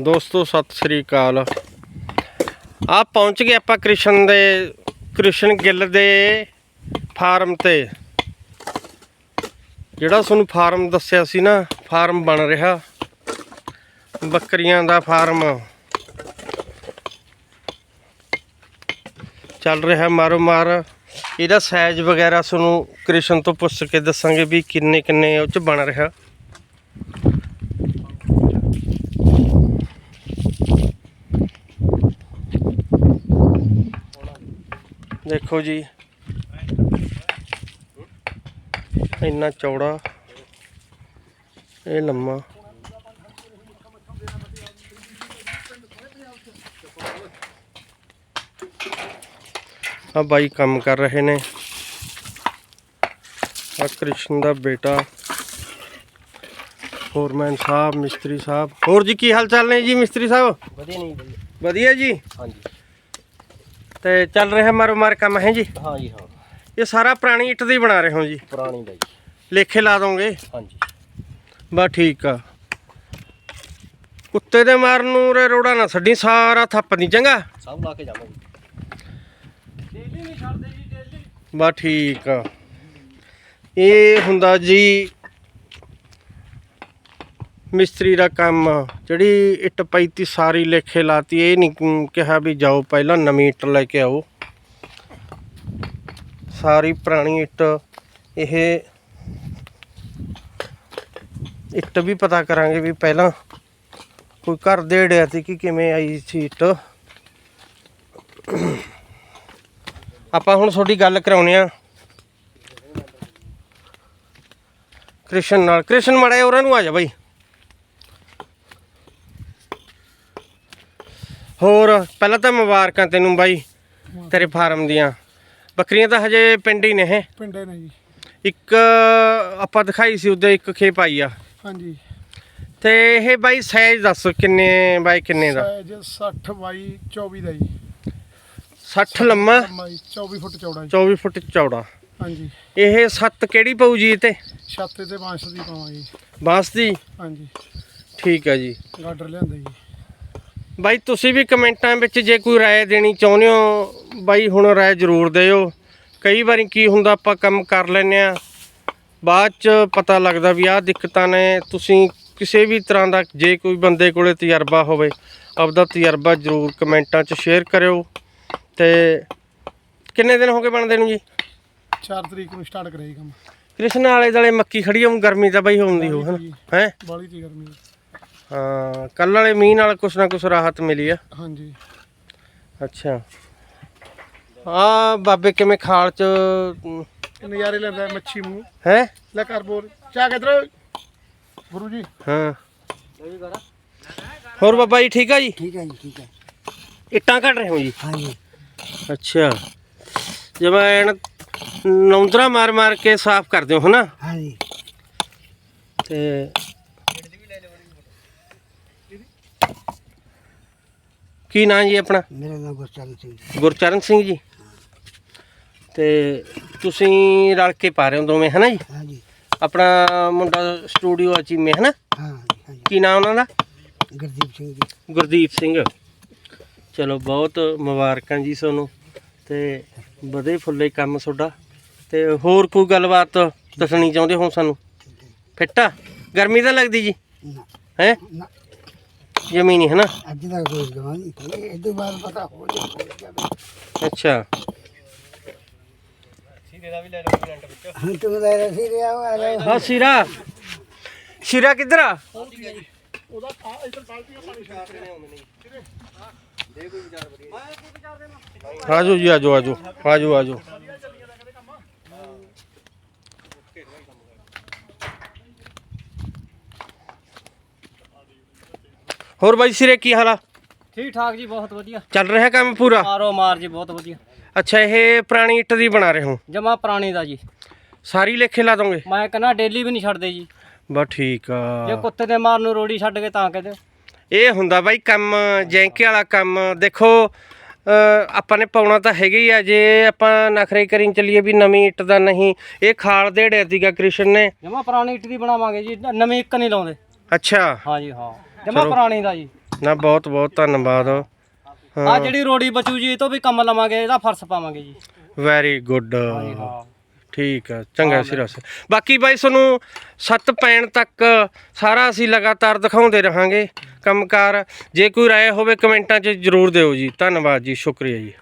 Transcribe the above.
ਦੋਸਤੋ, ਸਤਿ ਸ੍ਰੀ ਅਕਾਲ। ਆ ਪਹੁੰਚ ਗਏ ਆਪਾਂ ਕ੍ਰਿਸ਼ਨ ਦੇ, ਕ੍ਰਿਸ਼ਨ ਗਿੱਲ ਦੇ ਫਾਰਮ ਤੇ। ਜਿਹੜਾ ਤੁਹਾਨੂੰ ਫਾਰਮ ਦੱਸਿਆ ਸੀ ਨਾ, ਫਾਰਮ ਬਣ ਰਿਹਾ। ਬੱਕਰੀਆਂ ਦਾ ਫਾਰਮ। ਚੱਲ ਰਿਹਾ ਮਾਰੋ ਮਾਰ ਇਹਦਾ ਸਾਈਜ਼ ਵਗੈਰਾ ਤੁਹਾਨੂੰ ਕ੍ਰਿਸ਼ਨ ਤੋਂ ਪੁੱਛ ਕੇ ਦੱਸਾਂਗੇ ਵੀ ਕਿੰਨੇ ਕਿੰਨੇ ਉਹ ਚ ਬਣ ਰਿਹਾ। ਦੇਖੋ ਜੀ। ਇੰਨਾ ਚੌੜਾ ਇਹ ਲੰਮਾ। ਆ ਬਾਈ ਕੰਮ ਕਰ ਰਹੇ ਨੇ। ਆ ਕ੍ਰਿਸ਼ਨ ਦਾ ਬੇਟਾ ਫੋਰਮੈਨ ਸਾਹਿਬ ਮਿਸਤਰੀ ਸਾਹਿਬ। ਹੋਰ ਜੀ ਕੀ ਹਾਲ ਚਾਲ ਨੇ ਜੀ ਮਿਸਤਰੀ ਸਾਹਿਬ? ਵਧੀਆ ਨਹੀਂ ਵਧੀਆ। ਵਧੀਆ ਜੀ? ਹਾਂਜੀ। ਤੇ ਚੱਲ ਰਿਹਾ ਮਾਰੋ ਮਾਰ ਕੰਮ ਹੈ ਜੀ? ਹਾਂ ਜੀ ਹਾਂ। ਇਹ ਸਾਰਾ ਪੁਰਾਣੀ ਇੱਟ ਦੀ ਬਣਾ ਰਹੇ ਹੋ ਜੀ? ਪੁਰਾਣੀ ਦਾ ਜੀ। ਲੇਖੇ ਲਾ ਦੋਗੇ? ਹਾਂਜੀ। ਬਸ ਠੀਕ ਆ। ਕੁੱਤੇ ਦੇ ਮਾਰਨ ਨੂੰ ਰੇ ਰੋੜਾ ਨਾ ਛੱਡੀ ਸਾਰਾ ਥੱਪ ਦੀ ਚੰਗਾ? ਸਭ ਲਾ ਕੇ ਜਾਵਾਂਗੇ। ਬਸ ਠੀਕ ਆ। ਇਹ ਹੁੰਦਾ ਜੀ ਮਿਸਤਰੀ ਦਾ ਕੰਮ ਜਿਹੜੀ ਇੱਟ ਪਈ ਤੀ, ਸਾਰੀ ਲੇਖੇ ਲਾਤੀ। ਇਹ ਨਹੀਂ ਕਿਹਾ ਵੀ ਜਾਓ ਪਹਿਲਾਂ ਨਵੀਂ ਇੱਟ ਲੈ ਕੇ ਆਓ। ਸਾਰੀ ਪੁਰਾਣੀ ਇੱਟ, ਇਹ ਇੱਟ ਵੀ ਪਤਾ ਕਰਾਂਗੇ ਵੀ ਪਹਿਲਾਂ ਕੋਈ ਘਰ ਦੇੜਿਆ ਸੀ ਕਿ ਕਿਵੇਂ ਆਈ ਸੀ ਇੱਟ। ਆਪਾਂ ਹੁਣ ਤੁਹਾਡੀ ਗੱਲ ਕਰਾਉਣੇ ਆ। ਕ੍ਰਿਸ਼ਨ ਨਾਲ। ਕ੍ਰਿਸ਼ਨ ਮੜਾ ਉਹਨਾਂ ਨੂੰ ਆ ਜਾ ਬਾਈ। ਹੋਰ ਪਹਿਲਾਂ ਤਾਂ ਮੁਬਾਰਕਾਂ ਤੈਨੂੰ ਬਾਈ ਤੇਰੇ ਫਾਰਮ ਦੀਆਂ। ਬੱਕਰੀਆਂ ਤਾਂ ਹਜੇ ਪਿੰਡ ਹੀ ਨੇ ਇਹ। ਪਿੰਡੇ ਨੇ ਜੀ। ਇੱਕ ਆਪਾਂ ਦਿਖਾਈ ਸੀ ਉਹਦੇ ਇੱਕ ਖੇਪ ਆਈ ਆ। ਹਾਂਜੀ। ਤੇ ਇਹ ਬਾਈ ਸਾਈਜ਼ ਦੱਸ ਕਿੰਨੇ ਬਾਈ ਕਿੰਨੇ ਦਾ? ਸਾਈਜ਼ 60 ਬਾਈ 24 ਦਾ ਜੀ। 60 ਲੰਮਾ 24 ਫੁੱਟ ਚੌੜਾ ਜੀ। 24 ਫੁੱਟ ਚੌੜਾ। ਹਾਂਜੀ। ਇਹ ਸੱਤ ਕਿਹੜੀ ਪਊ ਜੀ ਤੇ ਛਾਤੇ ਤੇ ਬਾਂਸ ਦੀ ਪਾਵਾਂਗੇ ਜੀ। ਬਾਂਸ ਦੀ? ਹਾਂਜੀ। ਠੀਕ ਆ ਜੀ। ਗਾਡਰ ਲਿਆਂਦਾ ਜੀ। ਬਾਈ ਤੁਸੀਂ ਵੀ ਕਮੈਂਟਾਂ ਵਿੱਚ ਜੇ ਕੋਈ ਰਾਏ ਦੇਣੀ ਚਾਹੁੰਦੇ ਹੋ ਬਾਈ ਹੁਣ ਰਾਏ ਜ਼ਰੂਰ ਦਿਓ। ਕਈ ਵਾਰੀ ਕੀ ਹੁੰਦਾ ਆਪਾਂ ਕੰਮ ਕਰ ਲੈਂਦੇ ਆ ਬਾਅਦ ਚ ਪਤਾ ਲੱਗਦਾ ਵੀ ਆਹ ਦਿੱਕਤਾਂ ਨੇ। ਤੁਸੀਂ ਕਿਸੇ ਵੀ ਤਰ੍ਹਾਂ ਦਾ ਜੇ ਕੋਈ ਬੰਦੇ ਕੋਲੇ ਤਜਰਬਾ ਹੋਵੇ ਆਪਦਾ ਤਜਰਬਾ ਜ਼ਰੂਰ ਕਮੈਂਟਾਂ 'ਚ ਸ਼ੇਅਰ ਕਰਿਓ। ਤੇ ਕਿੰਨੇ ਦਿਨ ਹੋ ਗਏ ਬਣਦੇ ਨੂੰ ਜੀ? 4 ਤਰੀਕ ਨੂੰ ਸਟਾਰਟ ਕਰਾਈ ਕੰਮ। ਕ੍ਰਿਸ਼ਨ ਵਾਲੇ ਦਲੇ ਮੱਕੀ ਖੜੀ ਹੋਊ ਗਰਮੀ ਤਾਂ ਬਾਈ ਹੁੰਦੀ ਹੋ ਹਨ? ਹੈ? ਬਾਲੀ ਦੀ ਗਰਮੀ। ਹਾਂ ਕੱਲ ਵਾਲੇ ਮੀਂਹ ਨਾਲ ਕੁਛ ਨਾ ਕੁਛ ਰਾਹਤ ਮਿਲੀ ਆ। ਹਾਂਜੀ। ਅੱਛਾ। ਆ ਬਾਬੇ ਕਿਵੇਂ ਖਾਲ ਚ ਨਜ਼ਾਰੇ ਲੈਂਦਾ ਹੈ ਮੱਛੀ ਮੂੰਹ। ਹੈ? ਲੈ ਕਰ ਬੋਲ। ਚਾ ਕਿਧਰ ਗੁਰੂ ਜੀ। ਹਾਂ। ਹੋਰ ਬਾਬਾ ਜੀ ਠੀਕ ਆ ਜੀ? ਠੀਕ ਹੈ ਜੀ ਠੀਕ ਹੈ। ਇੱਟਾਂ ਕੱਢ ਰਹੇ ਹੋ ਜੀ? ਹਾਂਜੀ। ਅੱਛਾ। ਜਿਵੇਂ ਐਨ ਨੌਂਦਰਾ ਮਾਰ ਮਾਰ ਕੇ ਸਾਫ਼ ਕਰਦੇ ਹੋ ਹਨਾ? ਹਾਂਜੀ। ਤੇ ਕੀ ਨਾਂ ਜੀ ਆਪਣਾ? ਮੇਰਾ ਨਾਮ ਗੁਰਚਰਨ ਸਿੰਘ ਜੀ। ਗੁਰਚਰਨ ਸਿੰਘ ਜੀ। ਤੇ ਤੁਸੀਂ ਰਲ ਕੇ ਪਾ ਰਹੇ ਹੋ ਦੋਵੇਂ ਹਨਾ ਜੀ? ਹਾਂਜੀ। ਆਪਣਾ ਮੁੰਡਾ ਸਟੂਡੀਓ ਆ ਚੀਮੇ ਹਨਾ? ਹਾਂ ਹਾਂਜੀ। ਕੀ ਨਾਮ ਉਹਨਾਂ ਦਾ? ਗੁਰਦੀਪ ਸਿੰਘ ਜੀ। ਗੁਰਦੀਪ ਸਿੰਘ। ਚਲੋ ਬਹੁਤ ਮੁਬਾਰਕਾਂ ਜੀ ਤੁਹਾਨੂੰ ਤੇ ਵਧੇ ਫੁੱਲੇ ਕੰਮ ਤੁਹਾਡਾ। ਤੇ ਹੋਰ ਕੋਈ ਗੱਲਬਾਤ ਦੱਸਣੀ ਚਾਹੁੰਦੇ ਹੋ ਸਾਨੂੰ? ਫਿੱਟਾ? ਗਰਮੀ ਤਾਂ ਲੱਗਦੀ ਜੀ? ਹੈ? ਜਮੀ ਨਹੀਂ ਹਨਾ? ਅੱਜ ਤੱਕ ਕੋਈ ਨਹੀਂ ਇਹ ਤੋਂ ਬਾਅਦ ਪਤਾ ਹੋ ਜਾਵੇ ਅੱਛਾ। ਹਾਂ ਤੂੰ ਲੈ ਰਹੀ ਰਿਹਾ ਆ ਰਿਹਾ ਹਾਂ ਸਿਰਾ। ਸਿਰਾ ਕਿੱਧਰ ਆ? ਆਜੋ ਜੀ ਆਜੋ ਆਜੋ ਆਜੋ ਆਜੋ ਹੋਰ ਬਾਈ ਸਿਰੇ ਕੀ ਹਾਲ ਆ? ਠੀਕ ਠਾਕ ਜੀ ਬਹੁਤ ਵਧੀਆ। ਚੱਲ ਰਿਹਾ ਕੰਮ ਪੂਰਾ? ਮਾਰੋ ਮਾਰ ਜੀ ਬਹੁਤ ਵਧੀਆ। ਅੱਛਾ ਇਹ ਪੁਰਾਣੀ ਇੱਟ ਦੀ ਬਣਾ ਰਹੇ ਹੋ? ਜਮਾ ਪੁਰਾਣੀ ਦਾ ਜੀ। ਸਾਰੀ ਲੇਖੇ ਲਾ ਦੋਗੇ? ਮੈਂ ਕਹਿੰਦਾ ਡੇਲੀ ਵੀ ਨਹੀਂ ਛੱਡਦੇ ਜੀ। ਬਸ ਠੀਕ ਆ। ਜੇ ਕੁੱਤੇ ਦੇ ਮਾਰ ਨੂੰ ਰੋੜੀ ਛੱਡ ਕੇ ਤਾਂ ਕਹਿੰਦੇ ਇਹ ਹੁੰਦਾ ਬਾਈ ਕੰਮ ਜੈਂਕੇ ਵਾਲਾ ਕੰਮ। ਦੇਖੋ ਆਪਾਂ ਨੇ ਪਾਉਣਾ ਤਾਂ ਹੈਗਾ ਹੀ ਆ। ਜੇ ਆਪਾਂ ਨਖਰੇ ਕਰੀ ਚੱਲੀਏ ਵੀ ਨਵੀਂ ਇੱਟ ਦਾ ਨਹੀਂ ਇਹ ਖਾਲ ਦੇੜਿਆ ਸੀਗਾ ਕ੍ਰਿਸ਼ਨ ਨੇ। ਜਮਾ ਪੁਰਾਣੀ ਇੱਟ ਦੀ ਬਣਾਵਾਂਗੇ ਜੀ ਨਵੀਂ ਇੱਕ ਨਹੀਂ ਲਾਉਂਦੇ। ਅੱਛਾ। ਹਾਂ ਜੀ ਹਾਂ। ਜਮਾ ਪੁਰਾਣੀ ਦਾ ਜੀ। ਨਾ ਬਹੁਤ ਬਹੁਤ ਧੰਨਵਾਦ। ਆ ਜਿਹੜੀ ਰੋੜੀ ਬਚੂ ਜੀ ਇਹ ਤੋਂ ਵੀ ਕੰਮ ਲਵਾਂਗੇ ਇਹਦਾ ਫਰਸ਼ ਪਾਵਾਂਗੇ ਜੀ। ਵੈਰੀ ਗੁੱਡ ਠੀਕ ਆ ਚੰਗਾ ਸਿਰਸ ਬਾਕੀ ਬਾਈ ਤੁਹਾਨੂੰ ਸੱਤ ਪੈਣ ਤੱਕ ਸਾਰਾ ਅਸੀਂ ਲਗਾਤਾਰ ਦਿਖਾਉਂਦੇ ਰਹਾਂਗੇ ਕੰਮਕਾਰ। ਜੇ ਕੋਈ ਰਾਏ ਹੋਵੇ ਕਮੈਂਟਾਂ 'ਚ ਜਰੂਰ ਦਿਓ ਜੀ। ਧੰਨਵਾਦ ਜੀ ਸ਼ੁਕਰੀਆ ਜੀ।